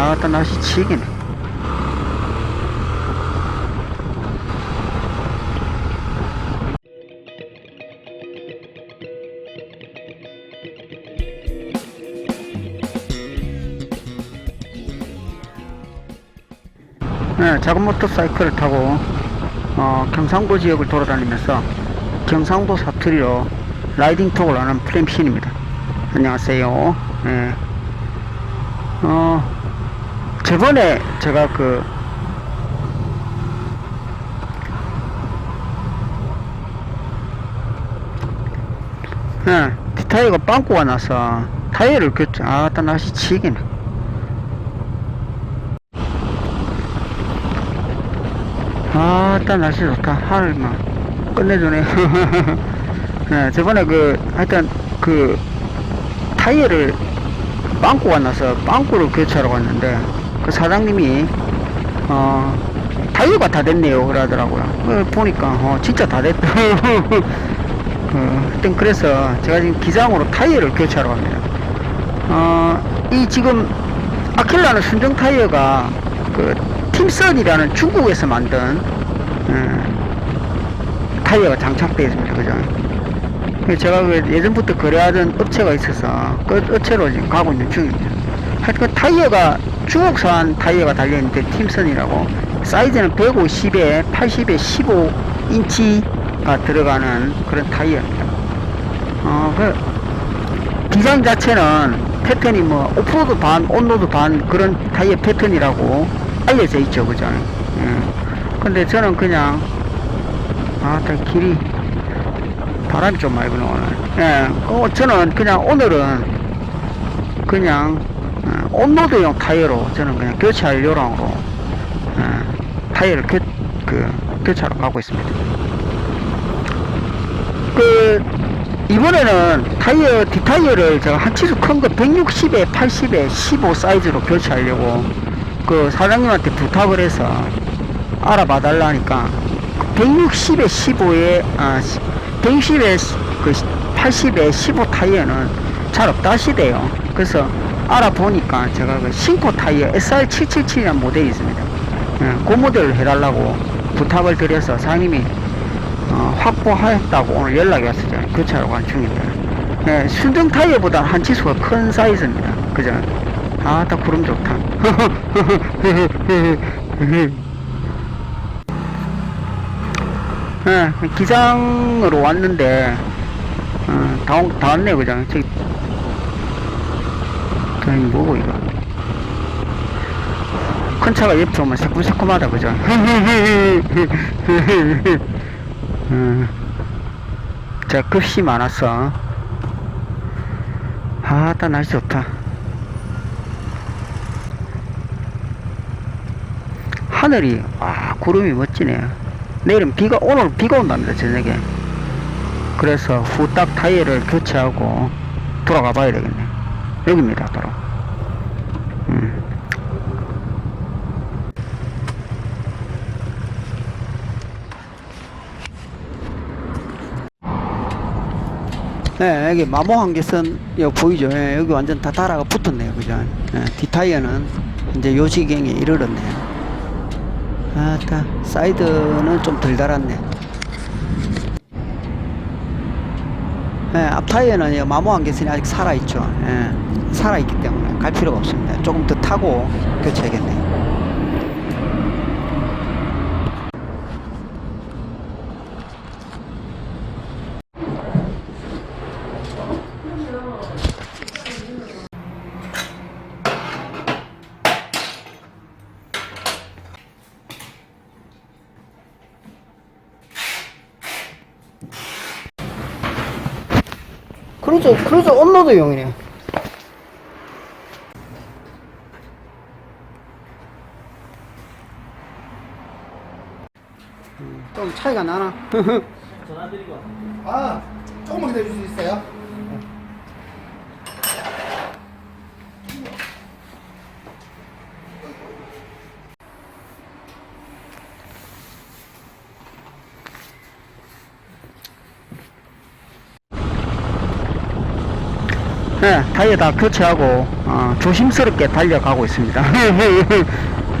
아따 날씨 치기네 네, 작은 모터사이클을 타고 어, 경상도 지역을 돌아다니면서 경상도 사투리로 라이딩 톡을 하는 프레임신입니다. 안녕하세요. 네. 어, 저번에 제가 그 네, 뒷타이어가 빵꾸가 나서 타이어를 교체, 아따 날씨 치기네. 아따 날씨 좋다. 하늘 막 끝내주네. 네, 저번에 그 하여튼 그 타이어를 빵꾸가 나서 빵꾸를 교체하러 갔는데 그 사장님이 어 타이어가 다 됐네요. 그러더라고요. 어, 보니까 어 진짜 다 됐다. 어, 하여튼 그래서 제가 지금 기장으로 타이어를 교체하러 갑니다. 어 이 지금 아킬라는 순정 타이어가 그 팀선이라는 중국에서 만든 어, 타이어가 장착되어 있습니다. 그죠? 제가 그 예전부터 거래하던 업체가 있어서 그 업체로 지금 가고 있는 중입니다. 하여튼 그 타이어가 중국산 타이어가 달려있는데 팀선이라고 사이즈는 150에 80에 15인치가 들어가는 그런 타이어입니다. 어, 그 디자인 자체는 패턴이 뭐 오프로드 반, 온로드 반 그런 타이어 패턴이라고 알려져 있죠, 그죠? 예. 근데 저는 그냥 아, 다 길이 바람이 좀 많이 부네 오늘. 예, 어, 저는 그냥 오늘은 그냥 어, 온로드용 타이어로 저는 그냥 교체할 요령으로 어, 타이어를 교, 그, 교체하러 가고 있습니다. 그 이번에는 타이어 뒷타이어를 제가 한 치수 큰 거 160에 80에 15 사이즈로 교체하려고 그 사장님한테 부탁을 해서 알아봐 달라니까 160에 15에 아 160에 그 80에 15 타이어는 잘 없다 하시대요. 그래서 알아보니까 제가 그 신코 타이어 SR777이라는 모델이 있습니다. 예, 그 모델을 해달라고 부탁을 드려서 사장님이 어, 확보하였다고 오늘 연락이 왔어요. 교체하러 간 중인데. 예, 순정 타이어보다 한 치수가 큰 사이즈입니다. 그죠? 아, 다 구름 좋다. 예, 기장으로 왔는데, 어, 다, 온- 다 왔네요, 그죠? 저기 뭐고, 이거? 큰 차가 옆에 오면 새콤새콤하다, 그죠? 음, 제가 급시 많았어. 아따, 날씨 좋다. 하늘이, 아, 구름이 멋지네. 내일은 비가, 오늘 비가 온답니다, 저녁에. 그래서 후딱 타이어를 교체하고 돌아가 봐야 되겠네. 여기입니다, 바로. 음. 네, 여기 마모 여기 보이죠? 예, 여기 완전 다 달아가 붙었네요, 그죠? 예, 뒷타이어는 이제 요 지경에 이르렀네요. 아따, 사이드는 좀 덜 달았네. 예, 앞 타이어는 이 마모 한계선이 아직 살아있죠. 예, 살아있기 때문에 갈 필요가 없습니다. 조금 더 타고 교체하겠네요. 크루즈, 크루즈 온로드용이네. 음, 좀 차이가 나나? 아, 조금만 기다려 줄수 있어요? 예, 타이어 다 교체하고 어, 조심스럽게 달려가고 있습니다.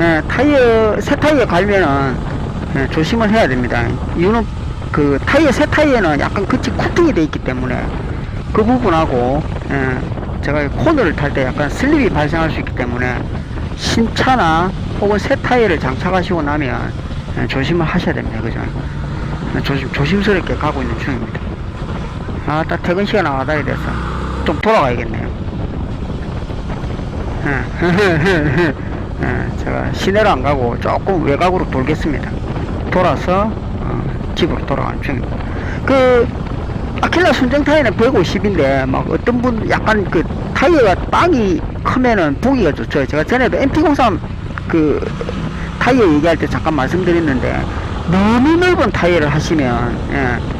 예, 타이어 새 타이어 갈면은 예, 조심을 해야 됩니다. 이유는 그 타이어 새 타이어는 약간 끝이 코팅이 돼 있기 때문에 그 부분하고 예, 제가 코너를 탈 때 약간 슬립이 발생할 수 있기 때문에 신차나 혹은 새 타이어를 장착하시고 나면 예, 조심을 하셔야 됩니다. 그죠? 예, 조심 조심스럽게 가고 있는 중입니다. 아, 딱 퇴근 시간 나가다야 돼서 좀 돌아가야겠네요. 예. 예, 제가 시내로 안 가고 조금 외곽으로 돌겠습니다. 돌아서 어, 집으로 돌아가는 중입니다. 그 아킬라 순정 타이어는 150인데 막 어떤 분 약간 그 타이어가 땅이 크면은 보기가 좋죠. 제가 전에도 MT03 그 타이어 얘기할 때 잠깐 말씀드렸는데 너무 넓은 타이어를 하시면 예,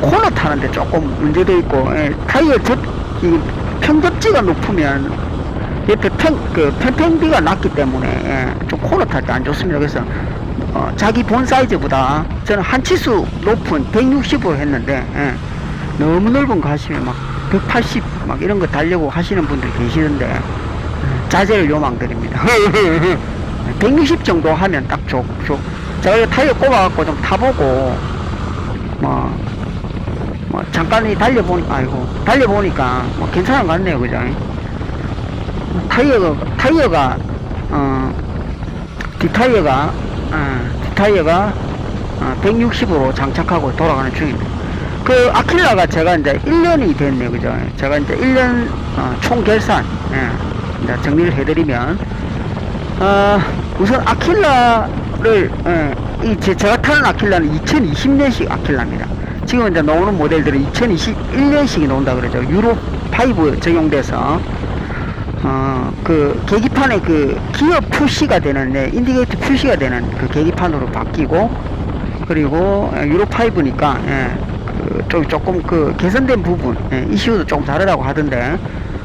코너 타는데 조금 문제도 있고 예, 타이어 접, 이 평접지가 높으면 옆에 팽, 그 팽팽비가 낮기 때문에 예, 좀 코너 탈 때 안 좋습니다. 그래서 어, 자기 본 사이즈보다 저는 한 치수 높은 160으로 했는데 예, 너무 넓은 거 하시면 막 180 막 이런 거 달려고 하시는 분들 계시는데 예, 자제를 요망드립니다. 160 정도 하면 딱 좋, 좋. 제가 이 타이어 꼽아갖고 좀 타보고 뭐, 뭐 잠깐이 달려보니까 아이고 달려보니까 뭐 괜찮은 것 같네요 그죠? 타이어가 타이어가 어 뒷타이어가 어, 뒷타이어가 어, 160으로 장착하고 돌아가는 중입니다. 그 아킬라가 제가 이제 1년이 됐네요 그죠? 제가 이제 1년 어, 총 결산 예, 이제 정리를 해드리면 어, 우선 아킬라를 예, 이 제, 제가 타는 아킬라는 2020년식 아킬라입니다. 지금 이제 나오는 모델들은 2021년식이 나온다 그러죠. 유로 5 적용돼서 어, 그 계기판에 그 기어 표시가 되는 네, 인디게이터 표시가 되는 그 계기판으로 바뀌고 그리고 예, 유로 5니까 예, 그, 좀 조금 그 개선된 부분 예, 이슈도 조금 다르다고 하던데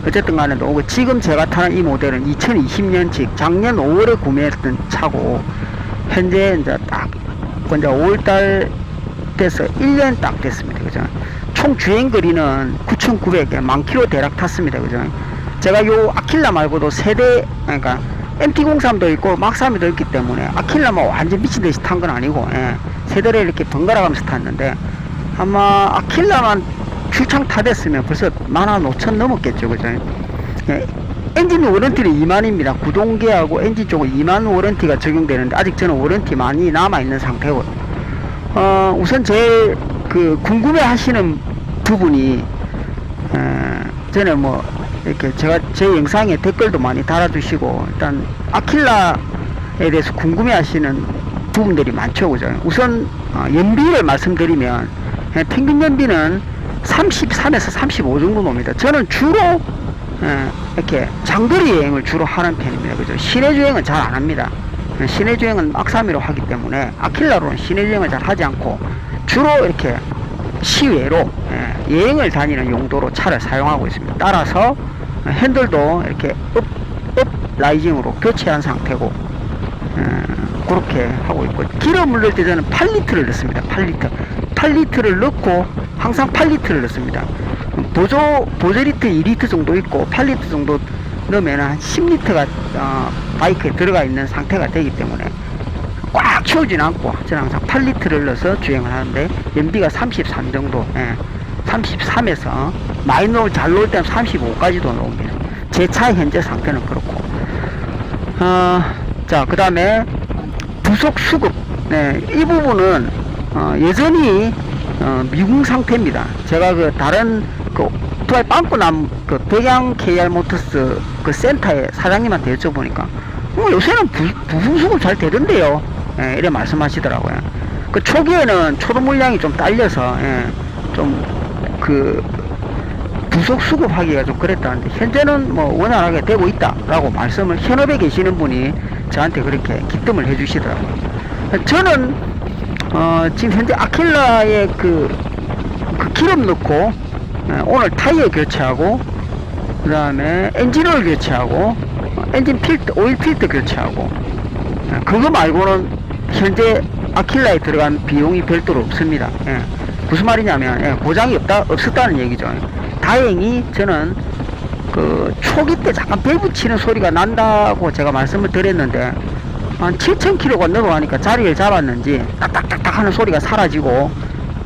어쨌든 간에 오고 지금 제가 타는 이 모델은 2020년식 작년 5월에 구매했던 차고 현재 이제 딱 이제 5월달 돼서 1년 딱 됐습니다. 그죠? 총 주행 거리는 9,900개 만 킬로 대략 탔습니다. 그죠? 제가 요 아킬라 말고도 세대 그러니까 MT03도 있고 막삼이도 있기 때문에 아킬라만 완전 미친 듯이 탄 건 아니고 예, 세대를 이렇게 번갈아 가면서 탔는데 아마 아킬라만 출창 타됐으면 벌써 만원 5천 넘었겠죠. 그죠? 예, 엔진 워런티는 2만입니다. 구동계하고 엔진 쪽은 2만 워런티가 적용되는데 아직 저는 워런티 많이 남아있는 상태고 어, 우선 제일 그 궁금해 하시는 부분이 에, 전에 뭐 이렇게 제가 제 영상에 댓글도 많이 달아주시고 일단 아킬라에 대해서 궁금해 하시는 부분들이 많죠 그죠? 우선 어, 연비를 말씀드리면 예, 평균 연비는 33에서 35 정도 놉니다. 저는 주로 예, 이렇게 장거리 여행을 주로 하는 편입니다 그죠? 시내 주행은 잘 안 합니다. 예, 시내 주행은 막사미로 하기 때문에 아킬라로는 시내 주행을 잘 하지 않고 주로 이렇게 시외로 예, 여행을 다니는 용도로 차를 사용하고 있습니다. 따라서 어, 핸들도 이렇게 업, 업 라이징으로 교체한 상태고 예, 그렇게 하고 있고 기름을 넣을 때 저는 8리터를 넣습니다. 8리터 8리터를 넣고 항상 8리터를 넣습니다. 보조 보조 리터 2리터 정도 있고 8리터 정도 넣으면 한 10리터가 어, 바이크에 들어가 있는 상태가 되기 때문에 꽉 채우진 않고 저는 항상 8리터를 넣어서 주행을 하는데 연비가 33 정도. 예, 33에서 많이 놓을 잘 놓을 때는 35까지도 나옵니다 제 차 현재 상태는 그렇고. 어, 자그 다음에 부속 수급. 네, 이 부분은 어, 여전히 어, 미궁 상태입니다. 제가 그 다른 그 오토바이 빵꾸 남 그 백양 KR 모터스 그 센터에 사장님한테 여쭤보니까 어, 요새는 부, 부품 수급 잘 되던데요 예, 이래 말씀하시더라고요. 그 초기에는 초도 물량이 좀 딸려서 예, 좀그 부속 수급하기가 좀 그랬다는데 현재는 뭐 원활하게 되고 있다라고 말씀을 현업에 계시는 분이 저한테 그렇게 기뜸을 해주시더라고요. 저는 어, 지금 현재 아킬라의 그, 그 기름 넣고 예, 오늘 타이어 교체하고 그 다음에 엔진오일 교체하고 어, 엔진 필터 오일 필터 교체하고 예, 그거 말고는 현재 아킬라에 들어간 비용이 별도로 없습니다. 예. 무슨 말이냐면 예, 고장이 없다 없었다는 얘기죠. 다행히 저는 그 초기 때 잠깐 벨 붙이는 소리가 난다고 제가 말씀을 드렸는데 한 7,000km가 넘어가니까 자리를 잡았는지 딱딱딱딱 하는 소리가 사라지고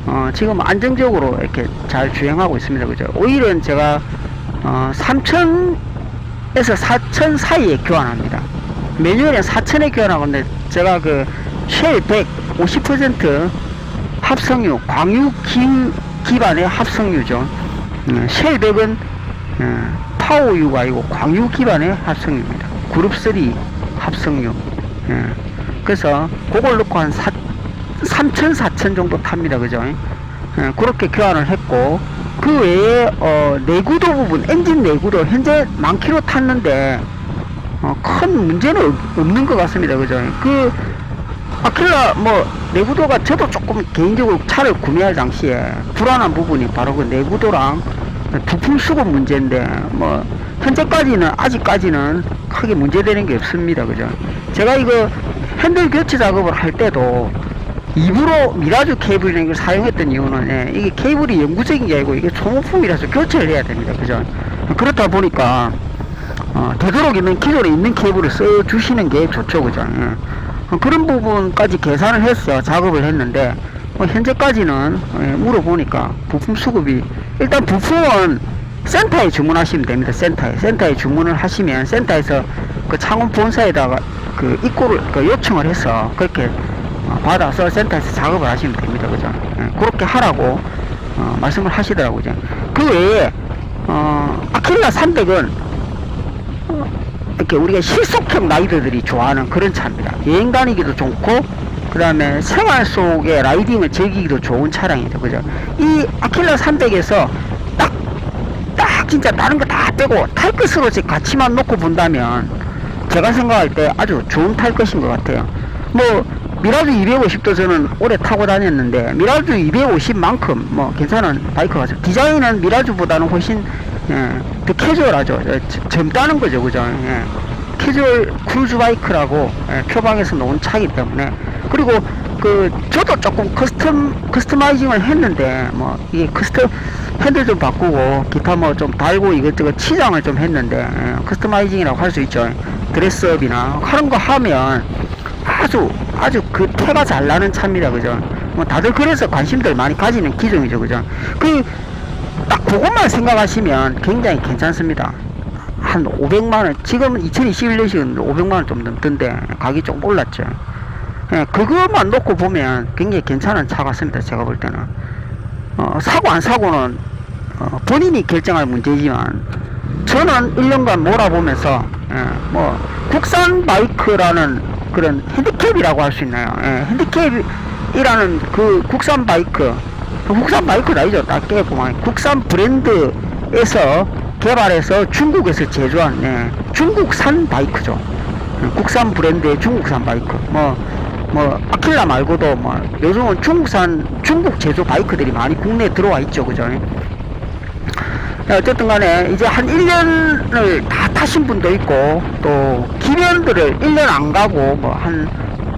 어, 지금 안정적으로 이렇게 잘 주행하고 있습니다. 그죠? 오일은 제가 어, 3,000에서 4,000 사이에 교환합니다. 매뉴얼에 4,000에 교환하건데 제가 그 쉘 100 50% 합성유, 광유 기, 기반의 합성유죠. 음, 쉘 100은 음, 파워유가 아니고 광유 기반의 합성유입니다. 그룹 3 합성유. 예. 그래서 그걸 넣고 한 4, 3천, 4천 정도 탑니다. 그죠? 예, 그렇게 교환을 했고, 그 외에, 어, 내구도 부분, 엔진 내구도 현재 만 킬로 탔는데, 어, 큰 문제는 없- 없는 것 같습니다. 그죠? 그, 아킬라, 뭐, 내구도가 저도 조금 개인적으로 차를 구매할 당시에 불안한 부분이 바로 그 내구도랑 부품 수급 문제인데, 뭐, 현재까지는, 아직까지는 크게 문제되는 게 없습니다. 그죠? 제가 이거 핸들 교체 작업을 할 때도 일부러 미라주 케이블이라는 걸 사용했던 이유는 예, 이게 케이블이 영구적인 게 아니고 이게 소모품이라서 교체를 해야 됩니다. 그죠? 그렇다 보니까 어, 되도록이면 기존에 있는 케이블을 써 주시는 게 좋죠. 그죠? 예. 어, 그런 부분까지 계산을 해서 작업을 했는데 뭐 현재까지는 예, 물어보니까 부품 수급이 일단 부품은 센터에 주문하시면 됩니다. 센터에 센터에 주문을 하시면 센터에서 그 창원 본사에다가 그 입고를 그 요청을 해서 그렇게 어, 받아서 센터에서 작업을 하시면 됩니다. 그죠? 예, 그렇게 하라고 어, 말씀을 하시더라고요. 그 외에 어, 아킬라 300은 이렇게 우리가 실속형 라이더들이 좋아하는 그런 차입니다. 여행 다니기도 좋고, 그 다음에 생활 속에 라이딩을 즐기기도 좋은 차량이죠. 그죠? 이 아킬라 300에서 딱, 딱 진짜 다른 거 다 빼고 탈 것으로 제 가치만 놓고 본다면 제가 생각할 때 아주 좋은 탈 것인 것 같아요. 뭐, 미라주 250도 저는 오래 타고 다녔는데, 미라주 250만큼 뭐 괜찮은 바이크 같아요. 디자인은 미라주보다는 훨씬 예, 더 캐주얼하죠. 예, 저- 젊다는 거죠, 그죠? 예. 캐주얼 크루즈 바이크라고 예, 표방에서 놓은 차이기 때문에 그리고 그 저도 조금 커스텀 커스터마이징을 했는데 뭐 이게 커스텀 핸들 좀 바꾸고 기타 뭐 좀 달고 이것저것 치장을 좀 했는데 예, 커스터마이징이라고 할 수 있죠. 드레스업이나 그런 거 하면 아주 아주 그 태가 잘 나는 차입니다, 그죠? 뭐 다들 그래서 관심들 많이 가지는 기종이죠, 그죠? 그 딱 그것만 생각하시면 굉장히 괜찮습니다. 한 500만원, 지금은 2021년식은 500만원 좀 넘던데, 가격이 좀 올랐죠. 예, 그것만 놓고 보면 굉장히 괜찮은 차 같습니다. 제가 볼 때는. 어, 사고 안 사고는, 어, 본인이 결정할 문제지만, 저는 1년간 몰아보면서, 예, 뭐, 국산 바이크라는 그런 핸디캡이라고 할 수 있나요? 예, 핸디캡이라는 그 국산 바이크, 국산 바이크는 아니죠. 딱게 보면 국산 브랜드에서 개발해서 중국에서 제조한 네, 중국산 바이크죠. 네, 국산 브랜드의 중국산 바이크. 뭐, 뭐, 아킬라 말고도 뭐, 요즘은 중국산, 중국 제조 바이크들이 많이 국내에 들어와 있죠. 그죠? 네, 어쨌든 간에 이제 한 1년을 다 타신 분도 있고 또 기변들을 1년 안 가고 뭐한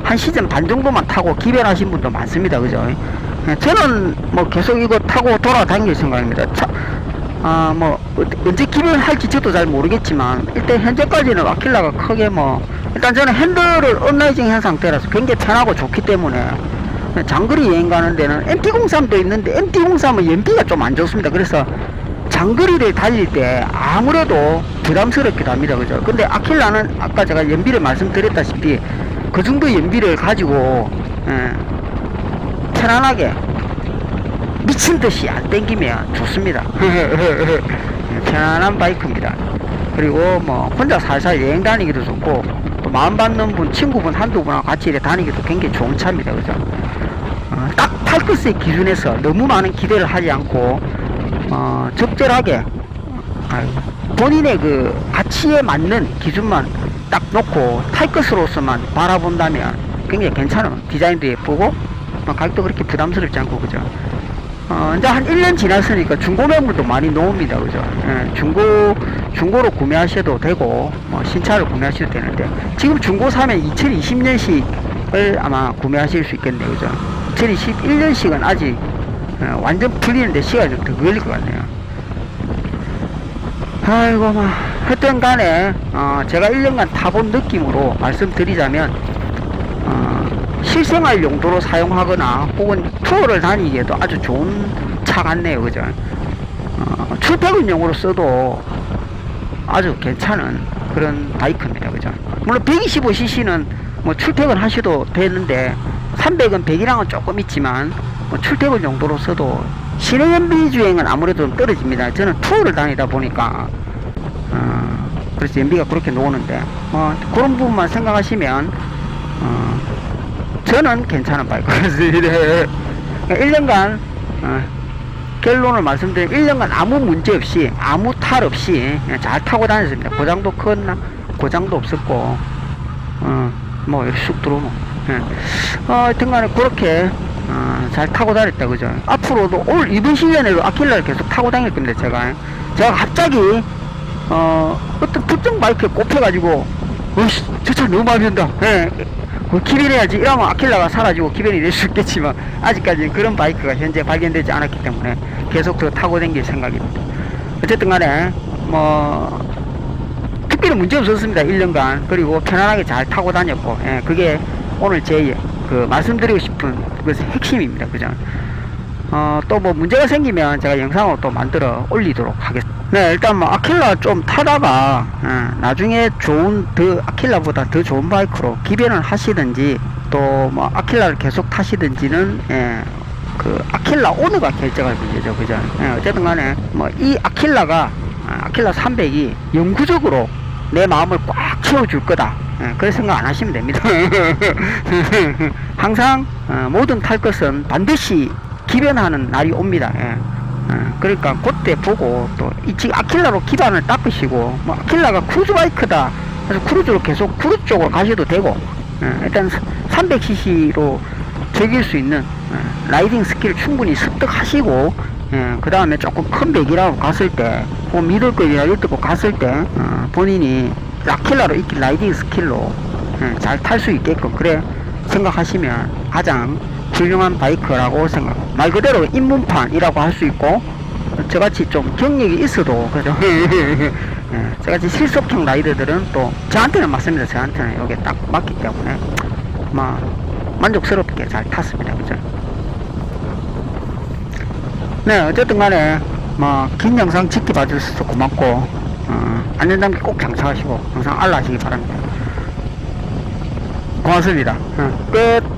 한 시즌 반 정도만 타고 기변하신 분도 많습니다. 그죠? 예, 저는 뭐 계속 이거 타고 돌아다닐 생각입니다. 차, 아, 뭐, 어- 언제 기변할지 저도 잘 모르겠지만, 일단 현재까지는 아킬라가 크게 뭐, 일단 저는 핸들을 언라이징 한 상태라서 굉장히 편하고 좋기 때문에, 장거리 여행 가는 데는 MT-03도 있는데, MT-03은 연비가 좀 안 좋습니다. 그래서 장거리를 달릴 때 아무래도 부담스럽기도 합니다. 그죠? 근데 아킬라는 아까 제가 연비를 말씀드렸다시피, 그 정도 연비를 가지고, 예, 편안하게 미친 듯이 안 땡기면 좋습니다. 편안한 바이크입니다. 그리고 뭐 혼자 살살 여행 다니기도 좋고 또 마음 받는 분 친구분 한두 분하고 같이 이렇게 다니기도 굉장히 좋은 차입니다. 그죠? 어, 딱 탈것의 기준에서 너무 많은 기대를 하지 않고 어, 적절하게 아, 본인의 그 가치에 맞는 기준만 딱 놓고 탈 것으로서만 바라본다면 굉장히 괜찮은 디자인도 예쁘고 뭐 가격도 그렇게 부담스럽지 않고 그죠? 어, 이제 한 1년 지났으니까 중고 매물도 많이 나옵니다. 그죠? 예, 중고, 중고로 구매하셔도 되고, 뭐, 신차를 구매하셔도 되는데, 지금 중고 사면 2020년식을 아마 구매하실 수 있겠네요. 그죠? 2021년식은 아직, 어, 완전 풀리는데 시간이 좀 더 걸릴 것 같네요. 아이고, 막, 하여튼 간에, 어, 제가 1년간 타본 느낌으로 말씀드리자면, 어, 실생활 용도로 사용하거나 혹은 투어를 다니기에도 아주 좋은 차 같네요. 그죠? 어, 출퇴근용으로 써도 아주 괜찮은 그런 바이크입니다. 그죠? 물론 125cc는 뭐 출퇴근 하셔도 되는데 300은 100이랑은 조금 있지만 뭐 출퇴근 용도로 써도 시내 연비 주행은 아무래도 좀 떨어집니다. 저는 투어를 다니다 보니까 어, 그래서 연비가 그렇게 나오는데 뭐 그런 부분만 생각하시면 어, 저는 괜찮은 바이크였습니다. 1년간 어, 결론을 말씀드리면 1년간 아무 문제 없이 아무 탈 없이 잘 타고 다녔습니다. 고장도 컸나 고장도 없었고 어, 뭐 여기 쑥 들어오노. 예. 어, 하여튼간에 그렇게 어, 잘 타고 다녔다 그죠. 앞으로도 올 이번 시즌에도 아킬라를 계속 타고 다닐 겁니다. 제가 제가 갑자기 어, 어떤 특정 바이크에 꼽혀가지고 어씨 저차 너무 마음에 든다. 예. 그 기변해야지 이러면 아킬라가 사라지고 기변이 될 수 있겠지만 아직까지 그런 바이크가 현재 발견되지 않았기 때문에 계속 더 타고 다닐 생각입니다. 어쨌든 간에 뭐 특별히 문제 없었습니다. 1년간 그리고 편안하게 잘 타고 다녔고 예, 그게 오늘 제 그 말씀드리고 싶은 그 핵심입니다. 그죠? 어, 또 뭐 문제가 생기면 제가 영상으로 또 만들어 올리도록 하겠습니다. 네, 일단 뭐 아킬라 좀 타다가 예, 나중에 좋은 더 아킬라보다 더 좋은 바이크로 기변을 하시든지 또 뭐 아킬라를 계속 타시든지는 예, 그 아킬라 오너가 결정할 문제죠, 그죠? 예, 어쨌든 간에 뭐 이 아킬라가 아, 아킬라 300이 영구적으로 내 마음을 꽉 채워줄 거다. 예, 그런 생각 안 하시면 됩니다. 항상 어, 모든 탈 것은 반드시 기변하는 날이 옵니다. 예. 어, 그러니까 그때 보고 또이 지금 아킬라로 기반을 닦으시고 뭐 아킬라가 크루즈 바이크다. 그래서 크루즈로 계속 크루즈 쪽으로 가셔도 되고 예, 일단 300cc로 즐길 수 있는 예, 라이딩 스킬을 충분히 습득하시고 예, 그 다음에 조금 큰 배기라고 갔을 때, 혹은 미들 급이나 이렇고 갔을 때, 어, 본인이 라킬라로 이렇게 라이딩 스킬로 예, 잘탈 수 있게끔 그래 생각하시면 가장 훌륭한 바이크라고 생각. 말 그대로 입문판이라고 할 수 있고, 저같이 좀 경력이 있어도, 그죠? 예, 저같이 실속형 라이더들은 또, 저한테는 맞습니다. 저한테는 이게 딱 맞기 때문에, 뭐, 만족스럽게 잘 탔습니다. 그죠? 네, 어쨌든 간에, 뭐, 긴 영상 지켜봐 주셔서 고맙고, 어, 안전장비 꼭 장착하시고, 항상 알라 하시기 바랍니다. 고맙습니다. 어, 끝.